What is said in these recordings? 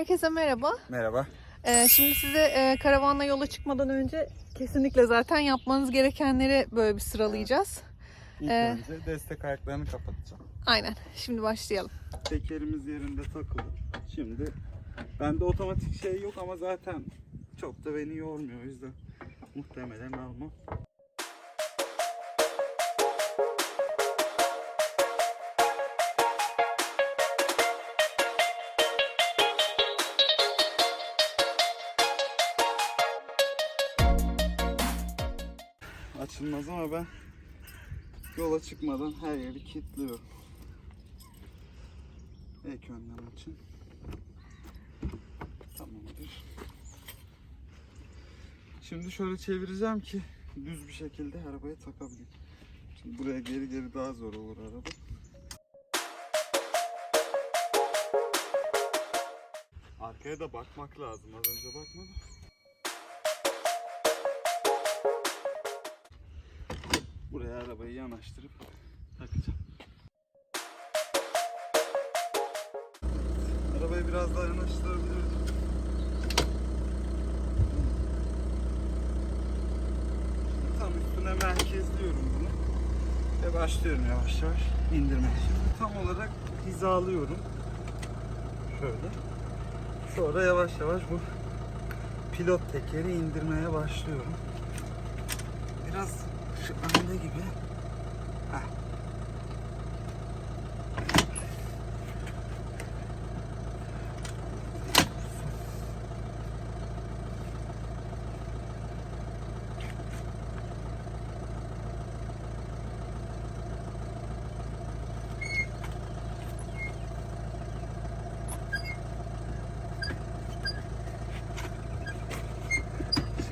Herkese merhaba. Merhaba. Ee, şimdi size e, karavanla yola çıkmadan önce kesinlikle zaten yapmanız gerekenleri böyle bir sıralayacağız. İlk Ee, önce destek ayaklarını kapatacağım. Aynen. Şimdi başlayalım. Tekerimiz yerinde takılı. Şimdi bende otomatik şey yok ama zaten çok da beni yormuyor o yüzden muhtemelen almam. Açılmaz ama ben yola çıkmadan her yeri kilitliyorum. Ek önden açın. Tamamdır. Şimdi şöyle çevireceğim ki düz bir şekilde arabaya takabileyim. Şimdi buraya geri geri daha zor olur araba. Arkaya da bakmak lazım. Az önce bakmadım. Buraya arabayı yanaştırıp takacağım. Arabayı biraz daha yanaştırabilirim. Tam üstüne merkezliyorum bunu. Ve başlıyorum yavaş yavaş indirmeye. Şimdi tam olarak hizalıyorum. Şöyle. Sonra yavaş yavaş bu pilot tekeri indirmeye başlıyorum. Biraz şu önde gibi. Heh.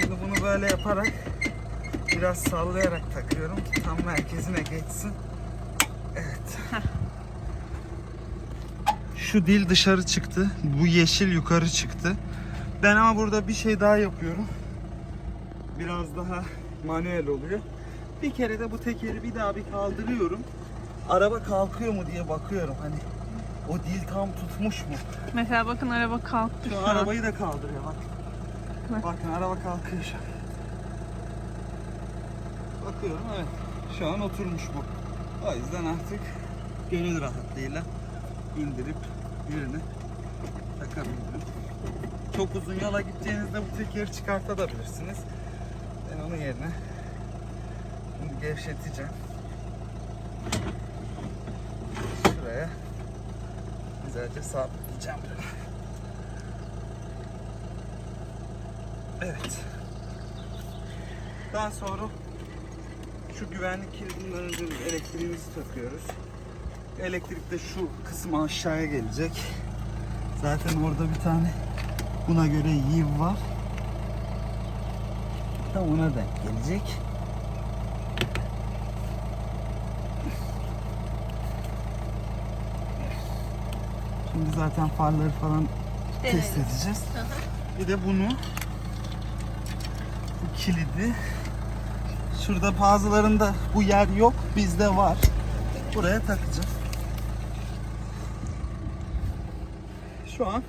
Şimdi bunu böyle yaparak biraz sallayarak takıyorum. Tam merkezine geçsin. Evet. Şu dil dışarı çıktı. Bu yeşil yukarı çıktı. Ben ama burada bir şey daha yapıyorum. Biraz daha manuel oluyor. Bir kere de bu tekeri bir daha bir kaldırıyorum. Araba kalkıyor mu diye bakıyorum. Hani o dil tam tutmuş mu? Mesela bakın araba kalktı Şu arabayı da kaldırıyor bak. Bak. Bakın araba kalkıyor şu an. Bakıyorum evet. Şu an oturmuş bu. O yüzden artık gönül rahatlığıyla indirip yerine takabilirim. Çok uzun yola gideceğinizde bu tekeri çıkartabilirsiniz. Ben onun yerine bunu gevşeteceğim. Şuraya güzelce sabitleyeceğim. Evet. Daha sonra şu güvenlik kilidinden önce bir elektriğimizi takıyoruz. Elektrik de şu kısmı aşağıya gelecek. Zaten orada bir tane buna göre yiv var. Tam ona denk gelecek. Şimdi zaten farları falan test Deneriz. edeceğiz. Bir de bunu bu kilidi şurada bazılarında bu yer yok bizde var. Buraya takacağım. Şu an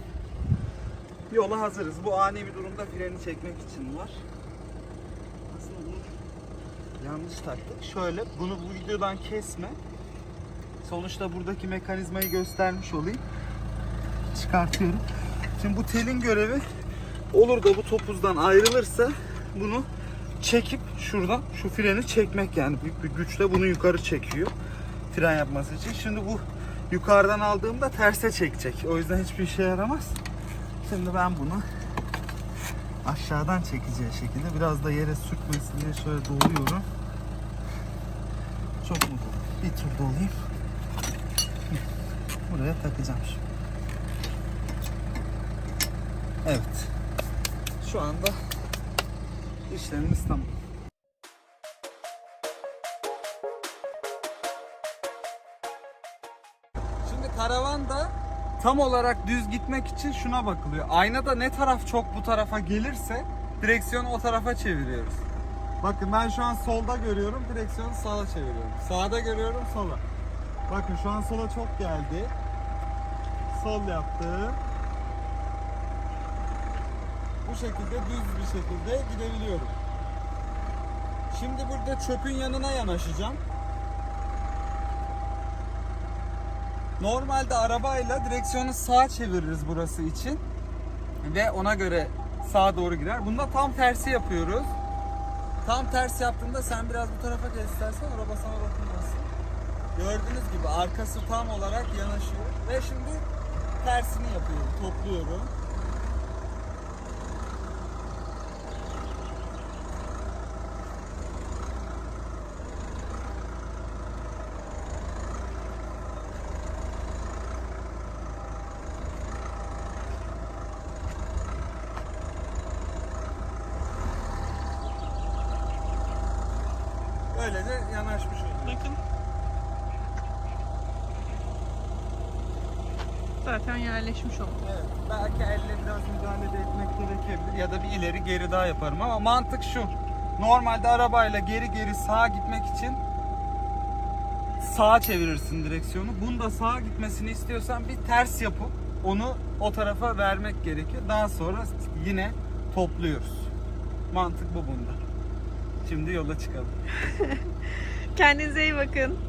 yola hazırız. Bu ani bir durumda freni çekmek için var. Aslında bunu yanlış taktık. Şöyle bunu bu videodan kesme. Sonuçta buradaki mekanizmayı göstermiş olayım. Çıkartıyorum. Şimdi bu telin görevi olur da bu topuzdan ayrılırsa bunu çekip şuradan şu freni çekmek yani büyük bir güçle bunu yukarı çekiyor fren yapması için. Şimdi bu yukarıdan aldığımda terse çekecek. O yüzden hiçbir işe yaramaz. Şimdi ben bunu aşağıdan çekeceği şekilde biraz da yere sürtmesin diye şöyle doluyorum. Çok mu? Bir tur dolayayım. Buraya takacağım şimdi. Evet. Şu anda işlemimiz tamam. Şimdi karavan da tam olarak düz gitmek için şuna bakılıyor. Aynada ne taraf çok bu tarafa gelirse direksiyonu o tarafa çeviriyoruz. Bakın ben şu an solda görüyorum, direksiyonu sağa çeviriyorum. Sağda görüyorum, sola. Bakın şu an sola çok geldi. Sol yaptım. Şekilde düz bir şekilde gidebiliyorum. Şimdi burada çöpün yanına yanaşacağım. Normalde arabayla direksiyonu sağa çeviririz burası için. Ve ona göre sağa doğru gider. Bunda tam tersi yapıyoruz. Tam tersi yaptığında sen biraz bu tarafa gel istersen araba sana dokunmasın. Gördüğünüz gibi arkası tam olarak yanaşıyor. Ve şimdi tersini yapıyorum, topluyorum. Böylece yanaşmış oluyor. Bakın. Zaten yerleşmiş oldu. Evet, belki elle biraz müdahale de etmek gerekebilir ya da bir ileri geri daha yaparım ama mantık şu. Normalde arabayla geri geri sağa gitmek için sağa çevirirsin direksiyonu. Bunda sağa gitmesini istiyorsan bir ters yapıp onu o tarafa vermek gerekiyor. Daha sonra yine topluyoruz. Mantık bu bunda. Şimdi yola çıkalım. Kendinize iyi bakın.